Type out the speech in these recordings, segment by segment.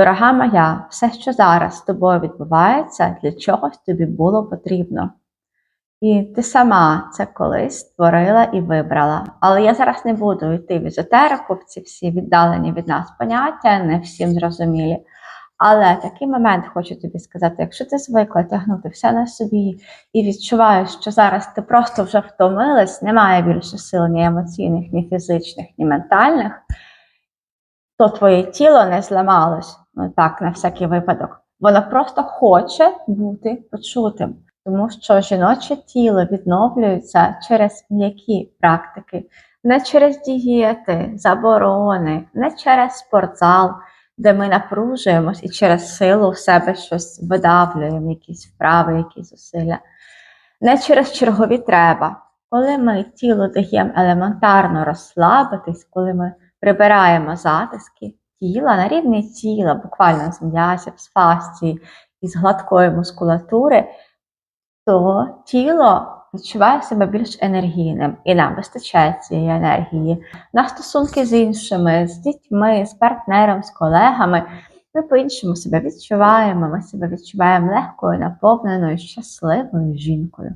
Дорога моя, все, що зараз з тобою відбувається, для чогось тобі було потрібно. І ти сама це колись створила і вибрала. Але я зараз не буду йти в езотерику, ці всі віддалені від нас поняття, не всім зрозумілі. Але такий момент хочу тобі сказати: якщо ти звикла тягнути все на собі і відчуваєш, що зараз ти просто вже втомилась, немає більше сил ні емоційних, ні фізичних, ні ментальних, то твоє тіло не зламалось. Ну так, на всякий випадок. Воно просто хоче бути почутим, тому що жіноче тіло відновлюється через м'які практики, не через дієти, заборони, не через спортзал, де ми напружуємось і через силу в себе щось видавлюємо, якісь вправи, якісь зусилля, не через чергові треба. Коли ми тілу даємо елементарно розслабитись, коли ми прибираємо затиски тіла на рівні тіла, буквально з м'язів, з фасції і з гладкої мускулатури, то тіло відчуває себе більш енергійним і нам вистачає цієї енергії на стосунки з іншими, з дітьми, з партнером, з колегами. Ми по-іншому себе відчуваємо, ми себе відчуваємо легкою, наповненою, щасливою жінкою.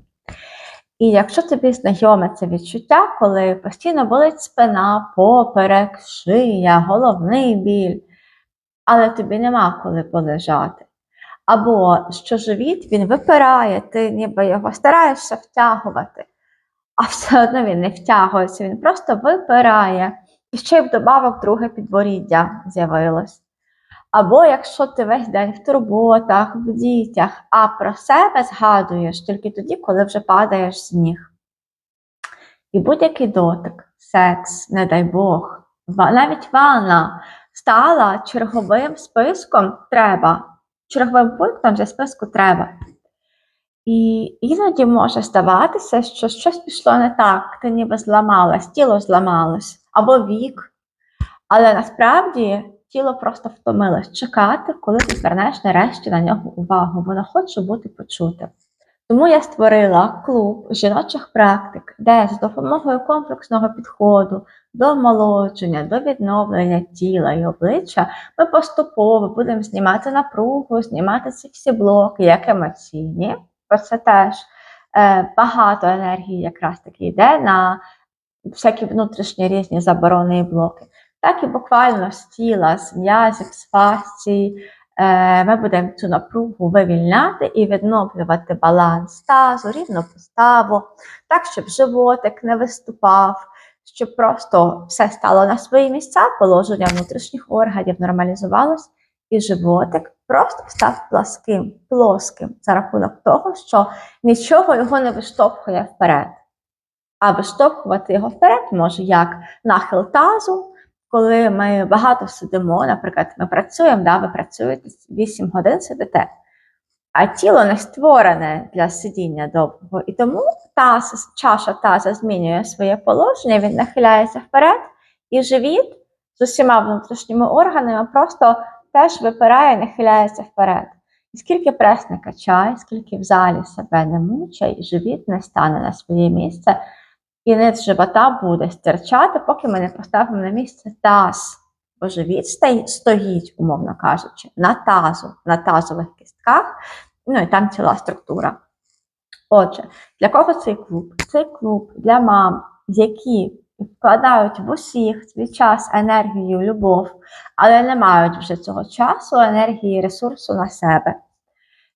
І якщо тобі знайоме це відчуття, коли постійно болить спина, поперек, шия, головний біль, але тобі нема коли полежати. Або що живіт він випирає, ти ніби його стараєшся втягувати, а все одно він не втягується, він просто випирає. І ще й вдобавок друге підборіддя з'явилось. Або якщо ти весь день в турботах, в дітях, а про себе згадуєш тільки тоді, коли вже падаєш з ніг. І будь-який дотик, секс, не дай Бог, навіть ванна стала черговим списком треба, черговим пунктом зі списку треба. І іноді може здаватися, що щось пішло не так, ти ніби зламалась, тіло зламалось, або вік. Але насправді тіло просто втомилось чекати, коли ти звернеш нарешті на нього увагу. Воно хоче бути почутим. Тому я створила клуб жіночих практик, де з допомогою комплексного підходу до омолодження, до відновлення тіла і обличчя ми поступово будемо знімати напругу, знімати ці всі блоки, як емоційні, бо це теж е, багато енергії якраз таки йде на всякі внутрішні різні заборони і блоки так і буквально з тіла, з м'язів, з фасцій. Е, ми будемо цю напругу вивільняти і відновлювати баланс тазу, рівну поставу, так, щоб животик не виступав, щоб просто все стало на свої місця, положення внутрішніх органів нормалізувалось, і животик просто став пласким, плоским за рахунок того, що нічого його не виштовхує вперед. А виштовхувати його вперед може як нахил тазу коли ми багато сидимо, наприклад, ми працюємо, да, ви працюєте 8 годин сидите, а тіло не створене для сидіння довго. І тому таз, чаша таза змінює своє положення, він нахиляється вперед, і живіт з усіма внутрішніми органами просто теж випирає, нахиляється вперед. І скільки прес не качає, скільки в залі себе не мучає, живіт не стане на своє місце і низ живота буде стирчати, поки ми не поставимо на місце таз. Бо живіт стоїть, умовно кажучи, на тазу, на тазових кістках, ну і там ціла структура. Отже, для кого цей клуб? Цей клуб для мам, які вкладають в усіх свій час, енергію, любов, але не мають вже цього часу, енергії, ресурсу на себе.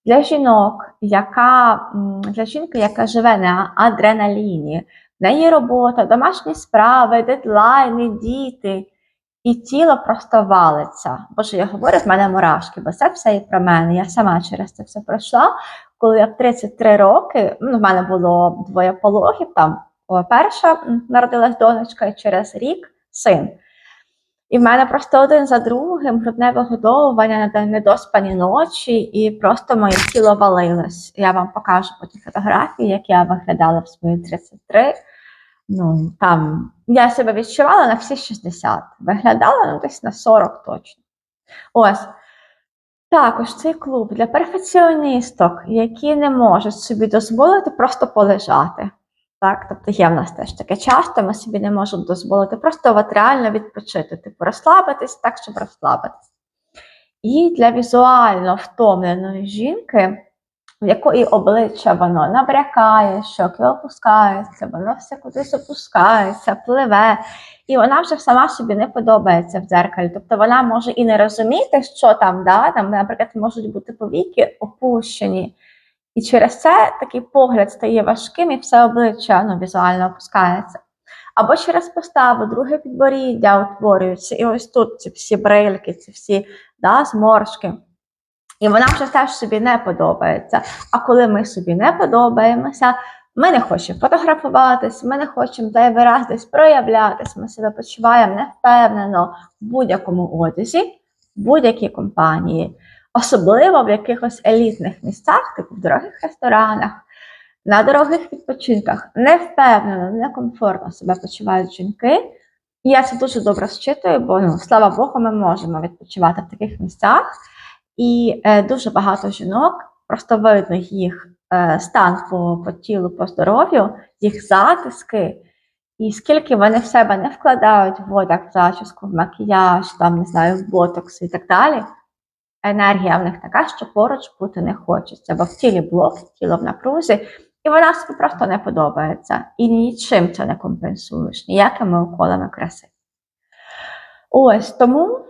Для жінок, яка, для жінки, яка живе на адреналіні, неї робота, домашні справи, дедлайни, діти. І тіло просто валиться. Боже, я говорю, в мене мурашки, бо це все і про мене. Я сама через це все пройшла. Коли я в 33 роки, ну, в мене було двоє пологів, там перша народилась донечка, і через рік син. І в мене просто один за другим грудне вигодовування, недоспані ночі, і просто моє тіло валилось. Я вам покажу потім фотографії, як я виглядала в свої 33 ну, там, я себе відчувала на всі 60, виглядала ну, десь на 40 точно. Ось. Також цей клуб для перфекціоністок, які не можуть собі дозволити просто полежати. Так? Тобто є в нас теж таке часто, ми собі не можемо дозволити просто от реально відпочити, типу розслабитись так, щоб розслабитись. І для візуально втомленої жінки, в якої обличчя воно набрякає, щоки опускаються, воно все кудись опускається, пливе, і вона вже сама собі не подобається в дзеркалі. Тобто вона може і не розуміти, що там, да, там, наприклад, можуть бути повіки опущені. І через це такий погляд стає важким, і все обличчя ну, візуально опускається. Або через поставу, друге підборіддя утворюється, і ось тут ці всі брильки, ці всі да, зморшки. І вона вже теж собі не подобається. А коли ми собі не подобаємося, ми не хочемо фотографуватись, ми не хочемо зайвий раз десь проявлятись, ми себе почуваємо невпевнено в будь-якому одязі, в будь-якій компанії, особливо в якихось елітних місцях, типу в дорогих ресторанах, на дорогих відпочинках. Невпевнено, некомфортно себе почувають жінки. І я це дуже добре зчитую, бо ну, слава Богу, ми можемо відпочивати в таких місцях. І е, дуже багато жінок, просто видно їх е, стан по, по тілу, по здоров'ю, їх затиски, і скільки вони в себе не вкладають в одяг, в зачіску, в макіяж, там, не знаю, в ботокс і так далі. Енергія в них така, що поруч бути не хочеться, бо в тілі блок, тіло в напрузі, і вона собі просто не подобається. І нічим це не компенсуєш, ніякими уколами краси. Ось тому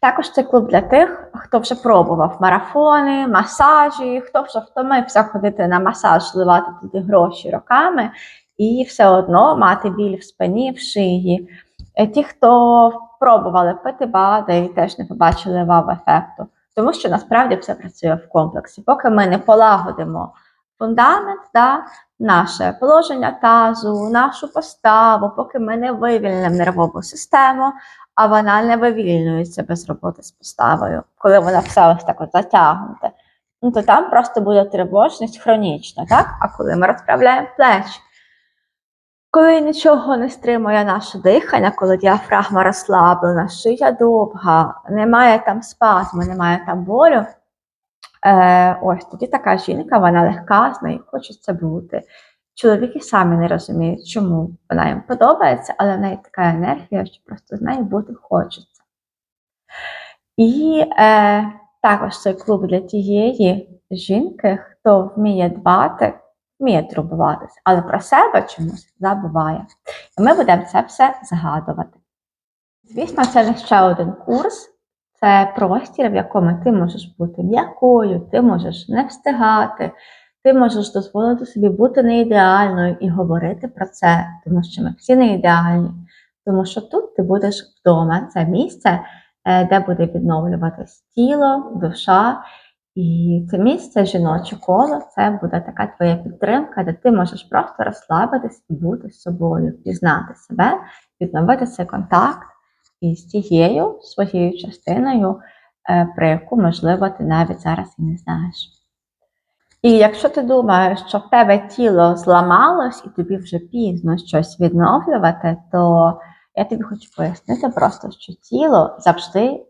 також це клуб для тих, хто вже пробував марафони, масажі, хто вже втомився ходити на масаж, зливати туди гроші роками, і все одно мати біль в спині, в шиї. Е, Ті, хто пробували пити БАДи і теж не побачили вау-ефекту, тому що насправді все працює в комплексі. Поки ми не полагодимо фундамент, да, наше положення тазу, нашу поставу, поки ми не вивільнимо нервову систему, а вона не вивільнюється без роботи з поставою, коли вона все ось так от затягнута, ну, то там просто буде тривожність хронічна, так? А коли ми розправляємо плечі, коли нічого не стримує наше дихання, коли діафрагма розслаблена, шия довга, немає там спазму, немає там болю, е, ось тоді така жінка, вона легка, з нею хочеться бути. Чоловіки самі не розуміють, чому вона їм подобається, але в неї така енергія, що просто з нею бути хочеться. І е, також цей клуб для тієї жінки, хто вміє дбати, вміє турбуватися, але про себе чомусь забуває. І ми будемо це все згадувати. Звісно, це не ще один курс, це простір, в якому ти можеш бути м'якою, ти можеш не встигати. Ти можеш дозволити собі бути не ідеальною і говорити про це, тому що ми всі не ідеальні. Тому що тут ти будеш вдома, це місце, е, де буде відновлюватись тіло, душа. І це місце жіноче коло, це буде така твоя підтримка, де ти можеш просто розслабитись і бути з собою, пізнати себе, відновити цей контакт із тією своєю частиною, е, про яку, можливо, ти навіть зараз і не знаєш. І якщо ти думаєш, що в тебе тіло зламалось і тобі вже пізно щось відновлювати, то я тобі хочу пояснити просто, що тіло завжди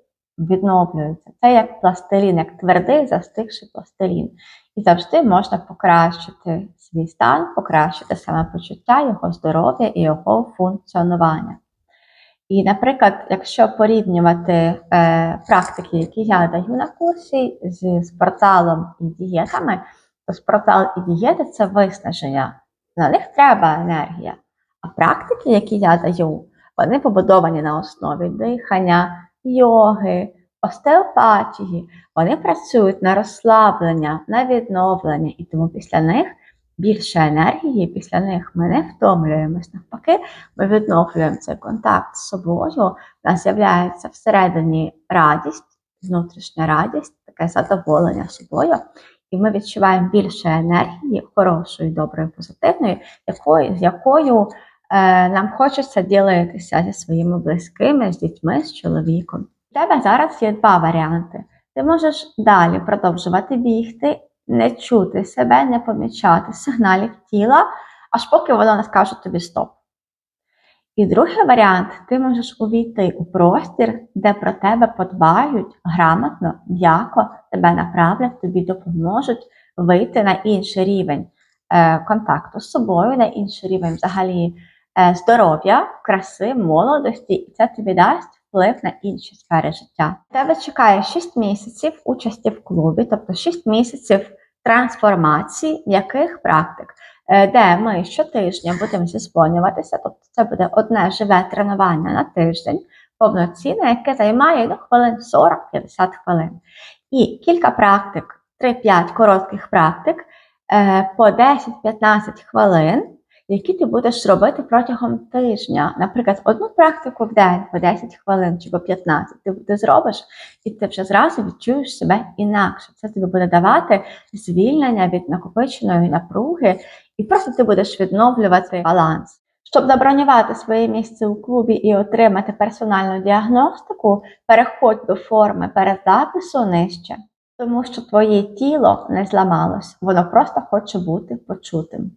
відновлюється. Це як пластилін, як твердий застигший пластилін. І завжди можна покращити свій стан, покращити самопочуття, його здоров'я і його функціонування. І, наприклад, якщо порівнювати е, практики, які я даю на курсі з спортзалом і дієтами, то спортзал і дієти це виснаження. На них треба енергія. А практики, які я даю, вони побудовані на основі дихання, йоги, остеопатії. Вони працюють на розслаблення, на відновлення, і тому після них більше енергії, після них ми не втомлюємось. Навпаки, ми відновлюємо цей контакт з собою. У нас з'являється всередині радість, внутрішня радість, таке задоволення собою. І ми відчуваємо більше енергії, хорошої, доброї, позитивної, якою, з якою нам хочеться ділитися зі своїми близькими, з дітьми, з чоловіком. У тебе зараз є два варіанти. Ти можеш далі продовжувати бігти, не чути себе, не помічати сигналів тіла, аж поки воно не скаже тобі стоп. І другий варіант, ти можеш увійти у простір, де про тебе подбають грамотно, м'яко, тебе направлять, тобі допоможуть вийти на інший рівень е, контакту з собою, на інший рівень взагалі е, здоров'я, краси, молодості, і це тобі дасть вплив на інші сфери життя. Тебе чекає 6 місяців участі в клубі, тобто 6 місяців трансформації м'яких практик, е, де ми щотижня будемо зізвонюватися, тобто це буде одне живе тренування на тиждень, повноцінне, яке займає ну, хвилин 40-50 хвилин. І кілька практик, 3-5 коротких практик е, по 10-15 хвилин, які ти будеш робити протягом тижня. Наприклад, одну практику в день по 10 хвилин чи по 15 ти, ти зробиш, і ти вже зразу відчуєш себе інакше. Це тобі буде давати звільнення від накопиченої напруги, і просто ти будеш відновлювати баланс. Щоб забронювати своє місце у клубі і отримати персональну діагностику, переходь до форми перезапису нижче, тому що твоє тіло не зламалось, воно просто хоче бути почутим.